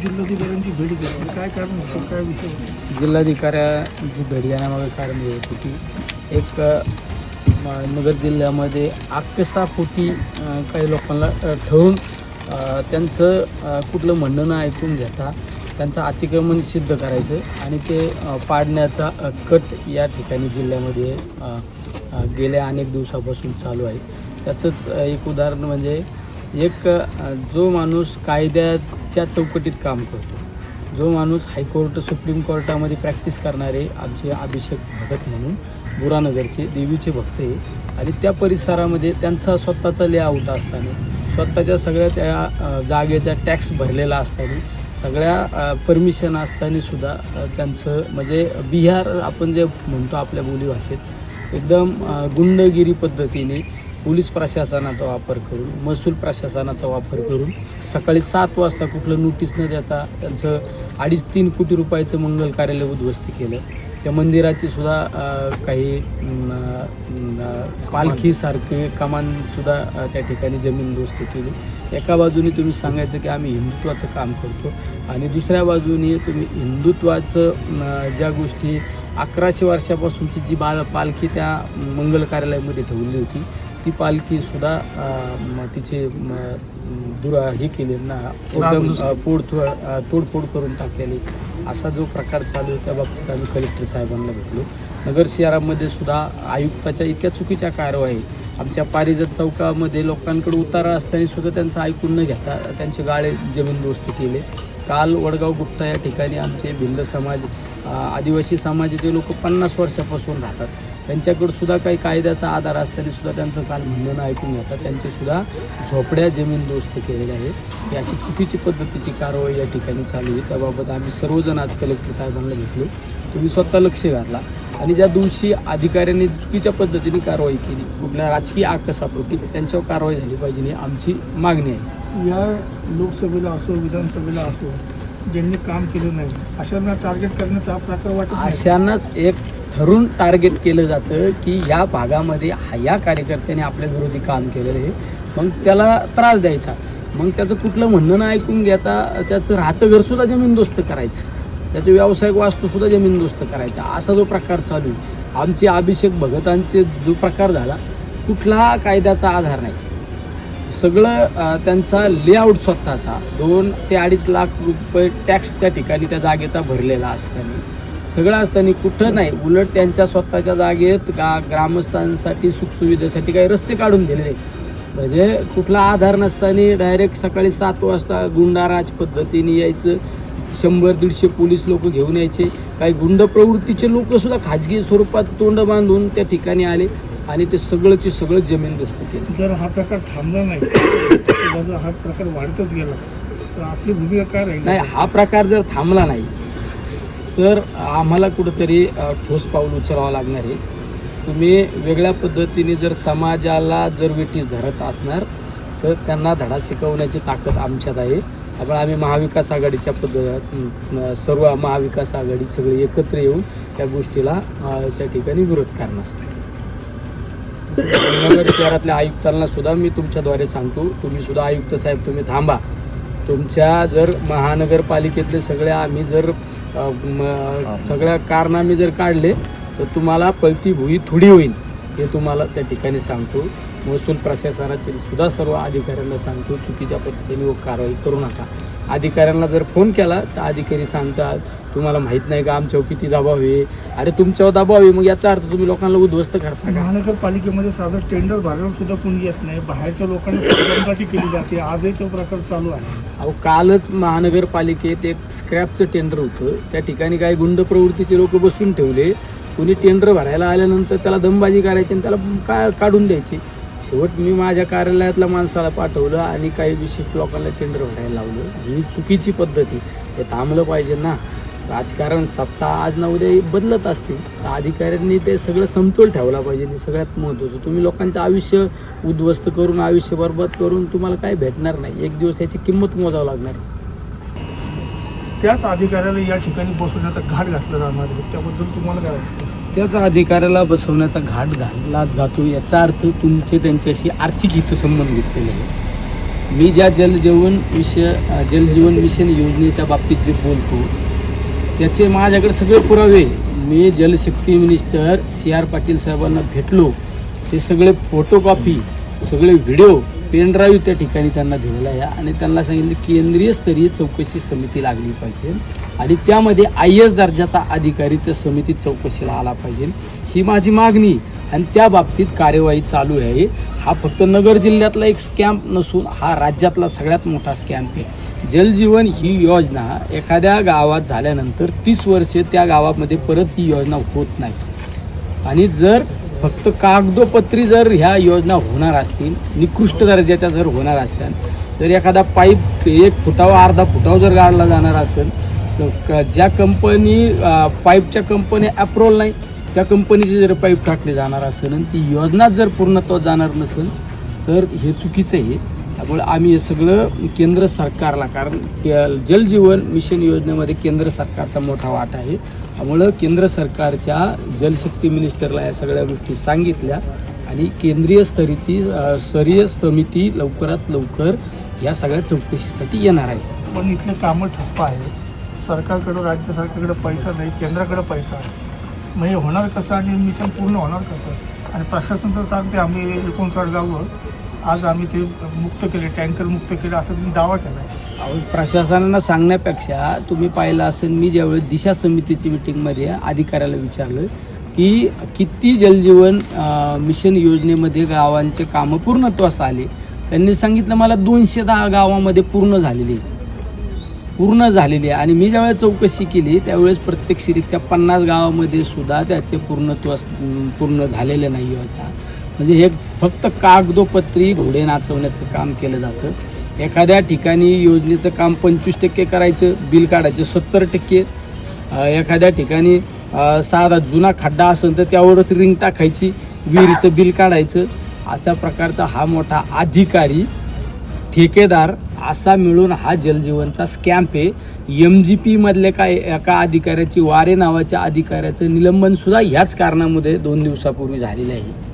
जिल्हाधिकाऱ्यांची भेट घेतली. म्हणजे काय कारण होतं? काय विषय जिल्हाधिकाऱ्याची भेट घेण्यामागे कारण हे होतं की एक अ, नगर जिल्ह्यामध्ये आकसा काही लोकांना अ, अ, त्यांचं अ, कुठलं म्हणणं न ऐकून घेता त्यांचं अतिक्रमण सिद्ध करायचं आणि ते अ, पाडण्याचा अ, कट या ठिकाणी जिल्ह्यामध्ये अ, अ, गेल्या अनेक दिवसापासून चालू आहे. त्याचंच अ, एक उदाहरण म्हणजे एक जो माणूस कायद्याच्या चौकटीत काम करतो जो माणूस हायकोर्ट सुप्रीम कोर्टामध्ये प्रॅक्टिस करणारे आमचे अभिषेक भगत म्हणून बुरानगरचे देवीचे भक्त आहे आणि त्या परिसरामध्ये त्यांचा स्वतःचा लेआउट असताना स्वतःच्या सगळ्या त्या जागेचा टॅक्स भरलेला असताना सगळ्या परमिशन असताना सुद्धा त्यांचं म्हणजे बिहार आपण जे म्हणतो आपल्या बोलीभाषेत एकदम गुंडगिरी पद्धतीने पोलीस प्रशासनाचा वापर करून महसूल प्रशासनाचा वापर करून सकाळी सात वाजता कुठलं नोटीस न देता त्यांचं अडीच तीन कोटी रुपयाचं मंगल कार्यालय उद्ध्वस्त केलं. त्या मंदिराची सुद्धा काही पालखीसारखे कमानसुद्धा त्या ठिकाणी जमीन दोस्त केली. एका बाजूने तुम्ही सांगायचं की आम्ही हिंदुत्वाचं काम करतो आणि दुसऱ्या बाजूने तुम्ही हिंदुत्वाचं ज्या गोष्टी अकराशे वर्षापासूनची जी बाळ पालखी त्या मंगल कार्यालयामध्ये ठेवली होती ती पालखीसुद्धा अ, म, तिचे दुरा हे केले ना अ, तोडफोड करून टाकलेली. असा जो प्रकार चालू आहे त्या बाबतीत आम्ही कलेक्टर साहेबांना भेटलो. नगर शहरामध्ये सुद्धा आयुक्ताच्या इतक्या चुकीच्या कारवाई आमच्या पारिजात चौकामध्ये लोकांकडे उतारा असताना सुद्धा त्यांचं ऐकून न घेता त्यांचे गाळे जमीनदोस्त केले. काल वडगाव गुप्ता या ठिकाणी आमचे भिल्ल समाज आदिवासी समाजाचे लोक पन्नास वर्षापासून राहतात. त्यांच्याकडे सुद्धा काही कायद्याचा आधार असताना सुद्धा त्यांचं काल म्हणणं ऐकून घेतात त्यांचे सुद्धा झोपड्या जमीनदोस्त केलेल्या आहेत. ही अशी चुकीची पद्धतीची कारवाई या ठिकाणी चालू आहे. त्याबाबत आम्ही सर्वजण आज कलेक्टर साहेबांना भेटलो. तुम्ही स्वतः लक्ष घातला. आणि ज्या दिवशी अधिकाऱ्यांनी चुकीच्या पद्धतीने कारवाई केली कुठल्या राजकीय आकसापोटी त्यांच्यावर कारवाई झाली पाहिजे ही आमची मागणी आहे. या लोकसभेला असो विधानसभेला असो ज्यांनी काम केलं नाही अशांना टार्गेट करण्याचा प्रकार वाटत अशांनाच एक ठरून टार्गेट केलं जातं की या भागामध्ये हा या कार्यकर्त्याने आपल्या विरोधी काम केलेलं आहे. मग त्याला त्रास द्यायचा. मग त्याचं कुठलं म्हणणं नाही ऐकून घेता त्याचं राहतं घरसुद्धा जमीनदोस्त करायचं. त्याचं व्यावसायिक वास्तूसुद्धा जमीनदोस्त करायचा. असा जो प्रकार चालू आहे. आमचे अभिषेक भगतांचे जो प्रकार झाला कुठला कायद्याचा आधार नाही. सगळं त्यांचा लेआउट स्वतःचा. दोन ते अडीच लाख रुपये टॅक्स त्या ठिकाणी त्या जागेचा भरलेला असताना सगळं असताना कुठं नाही. उलट त्यांच्या स्वतःच्या जागेत गा ग्रामस्थांसाठी सुखसुविधेसाठी काही रस्ते काढून दिलेले म्हणजे कुठला आधार नसताना डायरेक्ट सकाळी सात वाजता गुंडाराज पद्धतीने यायचं. शंभर दीडशे पोलीस लोक घेऊन यायचे. काही गुंड प्रवृत्तीचे लोक सुद्धा खाजगी स्वरूपात तोंड बांधून त्या ठिकाणी आले आणि ते सगळंचे सगळं जमीनदोस्त केलं. जर हा प्रकार थांबला नाही हा प्रकार वाढतच गेला तर आपली भूमिका काय राहील? नाही हा प्रकार जर थांबला नाही तर आम्हाला कुठंतरी ठोस पाऊल उचलावं लागणार आहे. तुम्ही वेगळ्या पद्धतीने जर समाजाला जर वेठीस धरत असणार तर त्यांना धडा शिकवण्याची ताकद आमच्यात आहे. आपण आम्ही महाविकास आघाडीच्या पद्धत सर्व महाविकास आघाडी सगळे एकत्र येऊन त्या गोष्टीला त्या ठिकाणी विरोध करणार. नगर शहरातल्या आयुक्तांना सुद्धा मी तुमच्याद्वारे सांगतो. तुम्ही सुद्धा आयुक्त साहेब तुम्ही थांबा. तुमच्या जर महानगरपालिकेतले सगळ्या आम्ही जर सगळ्या कारनामे जर काढले तर तुम्हाला पळती भुई थोडी होईल. हे तुम्हाला त्या ठिकाणी सांगतो. महसूल प्रशासनातील सुद्धा सर्व अधिकाऱ्यांना सांगतो चुकीच्या पद्धतीने व कारवाई करू नका. अधिकाऱ्यांना जर फोन केला तर अधिकारी सांगतात तुम्हाला माहीत नाही का आमच्यावर किती दबाव आहे? अरे तुमच्यावर दबाव आहे. मग याचा अर्थ तुम्ही लोकांना उद्ध्वस्त करता का? महानगरपालिकेमध्ये साधं टेंडर भरायला सुद्धा कोणी येत नाही. बाहेरच्या लोकांना केली जाते. आजही तो प्रकार चालू आहे. अहो कालच महानगरपालिकेत एक स्क्रॅपचं टेंडर होतं. त्या ठिकाणी काही गुंड प्रवृत्तीचे लोक बसून ठेवले. कोणी टेंडर भरायला आल्यानंतर त्याला दमबाजी करायची आणि त्याला का काढून द्यायची? शेवट मी माझ्या कार्यालयातल्या माणसाला पाठवलं आणि काही विशिष्ट लोकांना टेंडर भरायला लावलं. ही चुकीची पद्धती हे थांबलं पाहिजे ना. राजकारण सत्ता आज ना उद्या बदलत असते. तर अधिकाऱ्यांनी ते सगळं समतोल ठेवला पाहिजे. आणि सगळ्यात महत्त्वाचं तुम्ही लोकांचं आयुष्य उद्ध्वस्त करून आयुष्य बरबाद करून तुम्हाला काय भेटणार नाही. एक दिवस याची किंमत मोजावं लागणार. त्याच अधिकाऱ्याला या ठिकाणी बसवण्याचा घाट घातला जाणार त्याबद्दल तुम्हाला काय वाटतं? त्याचा अधिकाऱ्याला बसवण्याचा घाट घालला जातो. याचा अर्थ तुमचे त्यांच्याशी आर्थिक हितसंबंध घेतलेले आहे मी ज्या जलजीवन विषय जलजीवन मिशन योजनेच्या बाबतीत जे बोलतो त्याचे माझ्याकडे सगळे पुरावे मी Jalshakti minister C R Patil साहेबांना भेटलो. ते सगळे फोटोकॉपी सगळे व्हिडिओ पेनड्राईव्ह त्या ठिकाणी त्यांना दिलेला आहे आणि त्यांना सांगितलं केंद्रीय स्तरीय चौकशी समिती लागली पाहिजे आणि त्यामध्ये आय एस दर्जाचा अधिकारी त्या समितीत चौकशीला आला पाहिजे. ही माझी मागणी आणि त्या बाबतीत कार्यवाही चालू आहे. हा फक्त नगर जिल्ह्यातला एक स्कॅम्प नसून हा राज्यातला सगळ्यात मोठा स्कॅम्प आहे. जलजीवन ही योजना एखाद्या गावात झाल्यानंतर तीस वर्षे त्या गावामध्ये परत ती योजना होत नाही. आणि जर फक्त कागदोपत्री जर ह्या योजना होणार असतील निकृष्ट दर्जाच्या जर होणार असतील तर एखादा पाईप एक फुटावर अर्धा फुटावर जर गाडला जाणार असेल तर क- ज्या कंपनी पाईपच्या कंपनी अप्रोल नाही त्या कंपनीचे जर पाईप टाकले जाणार असेल आणि ती योजनाच जर पूर्णत्व जाणार नसेल तर हे चुकीचं आहे. त्यामुळे आम्ही हे सगळं केंद्र सरकारला कारण जलजीवन मिशन योजनेमध्ये केंद्र सरकारचा मोठा वाटा आहे. त्यामुळं केंद्र सरकारच्या जलशक्ती मिनिस्टरला या सगळ्या गोष्टी सांगितल्या आणि केंद्रीय स्तरीची स्तरीय समिती लवकरात लवकर या सगळ्या चौकशीसाठी येणार आहे. पण इथले कामं ठप्प आहे सरकारकडं राज्य सरकारकडं पैसा नाही केंद्राकडं पैसा आहे. मग हे होणार कसं? आणि मिशन पूर्ण होणार कसं? आणि प्रशासन तर सांगते आम्ही एकोणसाठ गावं आज आम्ही ते मुक्त केले टँकर मुक्त केले असं तुम्ही दावा केला अहो, प्रशासनानं सांगण्यापेक्षा तुम्ही पाहिलं असेल मी ज्यावेळेस दिशा समितीची मिटिंगमध्ये अधिकाऱ्याला विचारलं की किती जलजीवन मिशन योजनेमध्ये गावांचे कामं पूर्णत्वास आले. त्यांनी सांगितलं मला दोनशे दहा गावामध्ये पूर्ण झालेली पूर्ण झालेली आहे. आणि मी ज्यावेळेस चौकशी केली त्यावेळेस प्रत्यक्षरित्या पन्नास गावामध्ये सुद्धा त्याचे पूर्णत्वास पूर्ण झालेले नाही होता. म्हणजे हे फक्त कागदोपत्री घोडे नाचवण्याचं काम केलं जातं. एखाद्या ठिकाणी योजनेचं काम पंचवीस टक्के करायचं बिल काढायचं सत्तर टक्के. एखाद्या ठिकाणी साधा जुना खड्डा असेल तर त्यावरच रिंग टाकायची विहिरीचं बिल काढायचं. अशा प्रकारचा हा मोठा अधिकारी ठेकेदार असा मिळून हा जलजीवनचा स्कॅम्प आहे. एम जी पीमधले काय एका अधिकाऱ्याची वारे नावाच्या अधिकाऱ्याचं निलंबनसुद्धा ह्याच कारणामध्ये दोन दिवसापूर्वी झालेलं आहे.